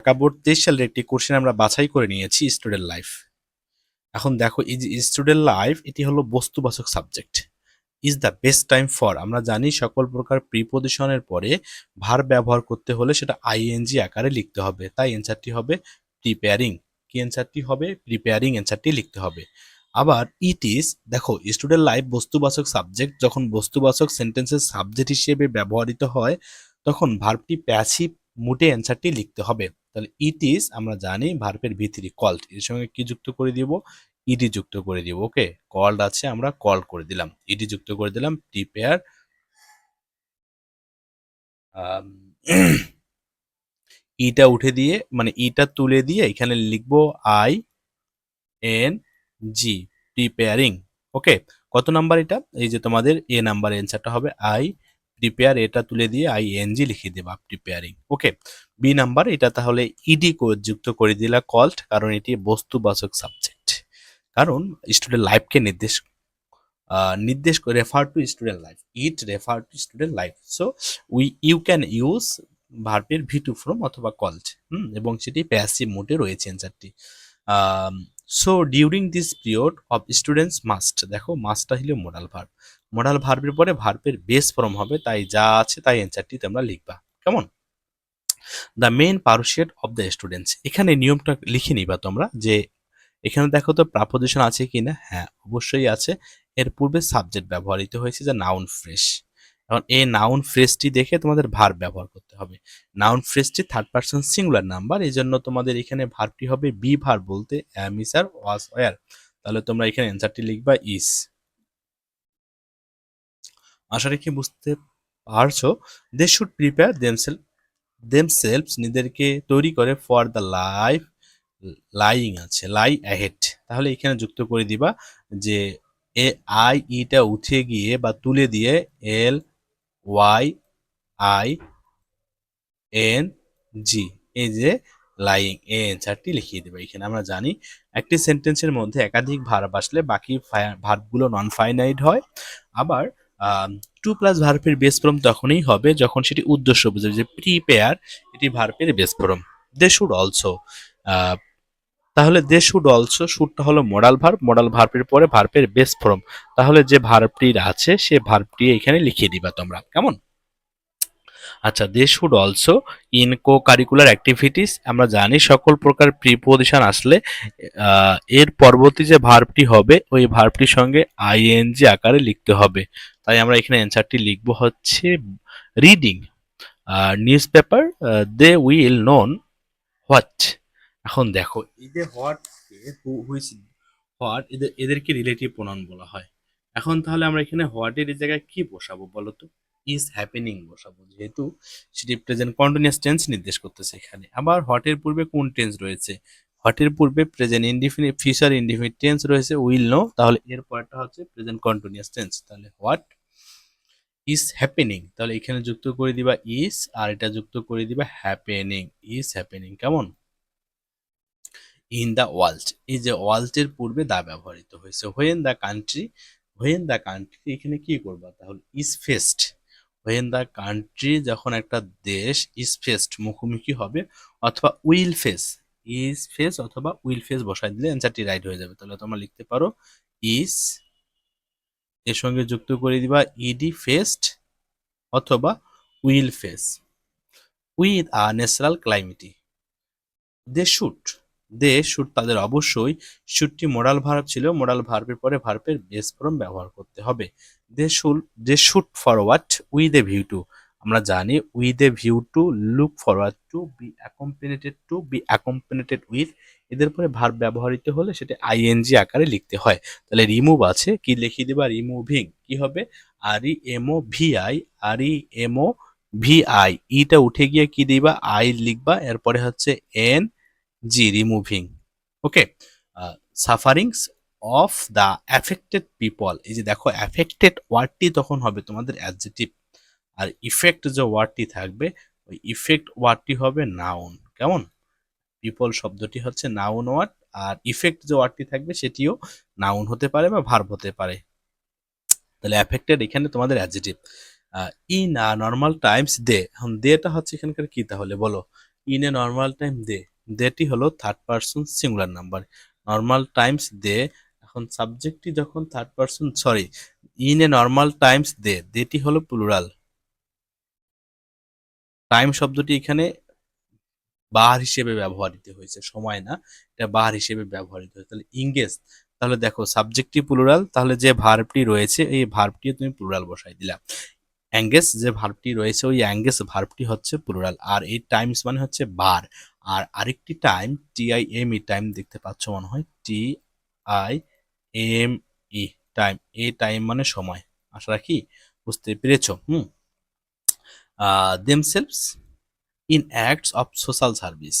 ঢাকা তেইশ সালের একটি কোশ্চেন আমরা বাছাই করে নিয়েছি স্টুডেন্ট লাইফ এখন দেখো ইজ স্টুডেন্ট লাইফ এটি হলো বস্তুবাচক subject is the best time for আমরা জানি সকল প্রকার প্রিপোজিশনের পরে ভার ব্যবহার করতে হলে সেটা আইএনজি আকারে লিখতে হবে। তাই অ্যান্সারটি হবে প্রিপেয়ারিং কি অ্যান্সারটি হবে? প্রিপেয়ারিং অ্যান্সারটি লিখতে হবে। আবার ইট ইজ দেখো স্টুডেন্ট লাইফ বস্তুবাচক সাবজেক্ট যখন বস্তুবাচক সেন্টেন্সের সাবজেক্ট হিসেবে ব্যবহৃত হয়, তখন ভার্বটি প্যাসিভ মুটে অ্যান্সারটি লিখতে হবে। তাহলে ইট ইজ আমরা জানি ভার্বের ভিতরি কল্ড এর সঙ্গে কি যুক্ত করে দিব? ইডি যুক্ত করে দিব ওকে কল্ড আছে, আমরা কল করে দিলাম। ইডি যুক্ত করে দিলাম প্রিপেয়ার ইটা উঠে দিয়ে মানে ইটা তুলে দিয়ে এখানে লিখব I N G preparing okay কত নাম্বার এটা? এই যে তোমাদের এ নাম্বার অ্যান্সারটা হবে আই প্রিপেয়ার এটা তুলে দিয়ে আই এন জি লিখে দেবা প্রিপেয়ারিং ওকে বি নাম্বার এটা তাহলে ইডি যুক্ত করে দিলা কল্ড কারণ এটি বস্তুবাচক সাবজেক্ট কারণ স্টুডেন্ট লাইফকে নির্দেশ নির্দেশ করে refer to student life it refer to student life so we you can use ভার্বের ভি টু ফ্রম অথবা কল্ড হুম? এবং সেটি প্যাসিভ মোডে রয়েছে অ্যান্সারটি so during this period of students must দেখো মাস্টটা হলো মোডাল ভার্ব মোডাল ভার্বের পরে ভার্বের বেস ফর্ম হবে, তাই যা আছে তাই অ্যান্সারটি তোমরা লিখবা। কেমন? The main pursuit of the students এখানে নিয়মটা লিখে নিবা তোমরা যে, এখানে দেখো তো প্রাপোজিশন আছে কিনা? হ্যাঁ অবশ্যই আছে। এর পূর্বে সাবজেক্ট ব্যবহৃত হয়েছে যে নাউন ফ্রেশ এখন এই নাউন ফ্রেশটি দেখে তোমাদের ভার্ব ব্যবহার করতে হবে। নাউন ফ্রেশটি থার্ড পার্সন সিঙ্গুলার নাম্বার এই জন্য তোমাদের এখানে ভার্বটি হবে বি ভার্ব বলতে অ্যাম আর ওয়াজ ওয়ার তাহলে তোমরা এখানে অ্যান্সারটি লিখবা ইস আশা রেখে বুঝতে পারছ। They should prepare themsel themselves নিজেদেরকে তৈরি করে ফর দ্য লাইফ লাইং আছে লাই অ্যাহেড তাহলে এখানে যুক্ত করে দিবা যে এ আই ইটা উঠে গিয়ে বা তুলে দিয়ে L Y I N G এই যে লাইং এই অ্যান্সারটি লিখিয়ে দেবে এখানে। আমরা জানি একটি সেন্টেন্সের মধ্যে একাধিক ভার্ব আসলে বাকি ভার্বগুলো নন ফাইনাইট হয়। আবার টু প্লাস ভার্পের বেস ফর্ম তখনই হবে যখন সেটি উদ্দেশ্য বুঝে যে প্রিপেয়ার এটি ভার্পের base form they should also তাহলে দে শুড অলসো শুডটা হলো মডাল ভার্ব মডাল ভার্পের পরে ভার্পের বেস ফর্ম তাহলে যে ভার্বটির আছে, সে ভার্বটি এখানে লিখিয়ে দিবা তোমরা। কেমন? আচ্ছা they should also in co curricular activities আমরা জানি সকল প্রকার প্রিপোজিশন আসলে এর পরবর্তী যে ভার্বটি হবে, ওই ভার্বটির সঙ্গে আইএনজি আকারে লিখতে হবে। তাই আমরা এখানে অ্যান্সারটি লিখব হচ্ছে reading newspaper they will know what এখন দেখো, এই যে হোয়াট হুইচ হোয়াট এদের, এদেরকে রিলেটিভ প্রোনাউন বলা হয়। এখন তাহলে আমরা এখানে হোয়াটের জায়গায় কি বসাবো বলো তো? ইজ হ্যাপেনিং বসাবো। যেহেতু সেটি প্রেজেন্ট কন্টিনিউয়াস টেন্স নির্দেশ করতেছে এখানে। আবার হোয়াটের পূর্বে কোন টেন্স রয়েছে? হোয়াটের পূর্বে present indefinite future indefinite tense রয়েছে উইল নো তাহলে এর পরেরটা হচ্ছে প্রেজেন্ট কন্টিনিউয়াস টেন্স তাহলে হোয়াট ইজ হ্যাপেনিং তাহলে এখানে যুক্ত করে দিবা ইজ আর এটা যুক্ত করে দিবা হ্যাপেনিং ইজ হ্যাপেনিং কেমন? ইন দ্য ওয়ার্ল্ড এই যে ওয়ার্ল্ডের পূর্বে দা ব্যবহৃত হয়েছে। When the country when the country এখানে কি করবা? তাহলে is faced when the country যখন একটা দেশ ইজ ফেস্ট মুখোমুখি হবে অথবা উইল ফেস ইজ ফেস অথবা উইল ফেস বসাই দিলে অ্যান্সারটি রাইট হয়ে যাবে। তাহলে তোমরা লিখতে পারো ইজ এর সঙ্গে যুক্ত করে দিবা ইডি ফেস্ট অথবা will face with a natural calamity they should they should তাদের অবশ্যই। শুটটি মোডাল ভার্ব ছিল মোডাল ভার্বের পরে ভার্বের বেস ফর্ম ব্যবহার করতে হবে। They should, they should forward with a view to আমরা জানি with a view to look forward to be accompanied to be accompanied with এদের পরে ভার্ব ব্যবহৃত হলে সেটা আইএনজি আকারে লিখতে হয়। তাহলে রিমুভ আছে, কি লিখিয়ে দিবা? রিমুভিং কি হবে? R E M O V I R E M O V I ইটা উঠে গিয়ে কি দিবা? আই লিখবা। এরপরে হচ্ছে N G removing okay sufferings of the affected people এই যে দেখো অ্যাফেক্টেড ওয়ার্ডটি তখন হবে তোমাদের অ্যাডজেটিভ আর ইফেক্ট যে ওয়ার্ডটি থাকবে, ওই ইফেক্ট ওয়ার্ডটি হবে নাউন কেমন? পিপল শব্দটি হচ্ছে নাউন ওয়ার্ড আর ইফেক্ট যে ওয়ার্ডটি থাকবে সেটিও নাউন হতে পারে বা ভার্ব হতে পারে। তাহলে অ্যাফেক্টেড এখানে তোমাদের adjective in a normal times they এখন দেটা হচ্ছে এখানকার কি তাহলে বলো? In a normal time they দেটি হলো third person singular number normal times they এখন সাবজেক্টটি যখন third person sorry in a normal times they দেটি হলো প্লুরাল টাইম শব্দটি এখানে বার হিসেবে ব্যবহৃত হয়েছে, সময় না, এটা বার হিসেবে ব্যবহৃত হয়েছে। তাহলে ইংগেজ তাহলে দেখো সাবজেক্টটি প্লুরাল তাহলে যে ভার্বটি রয়েছে, এই ভার্বটিও তুমি প্লুরাল বসাই দিলা। অ্যাঙ্গেস যে ভার্বটি রয়েছে, ওই অ্যাঙ্গেস ভার্বটি হচ্ছে প্লুরাল আর এই টাইমস মানে হচ্ছে বার আর আরেকটি time T I M E time দেখতে পাচ্ছ মনে হয় T I M E time a time মানে সময় আশা রাখি বুঝতে পেরেছ hmm themselves in of social service service.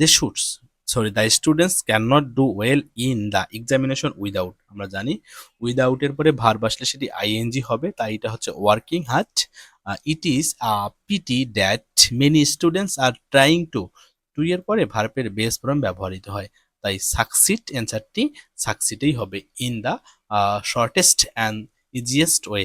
They sorry sorry, students can not do well in the examination without. আমরা জানি উইদাউট এর পরে ভার্ব আসলে সেটি আইএনজি হবে তাই এটা হচ্ছে working hard it is pity that many students are trying to to এর পরে ভার্বের বেস ফর্ম ব্যবহৃত হয়। তাই সাকসিট অ্যান্সারটি সাকসিটেই হবে in the shortest and easiest way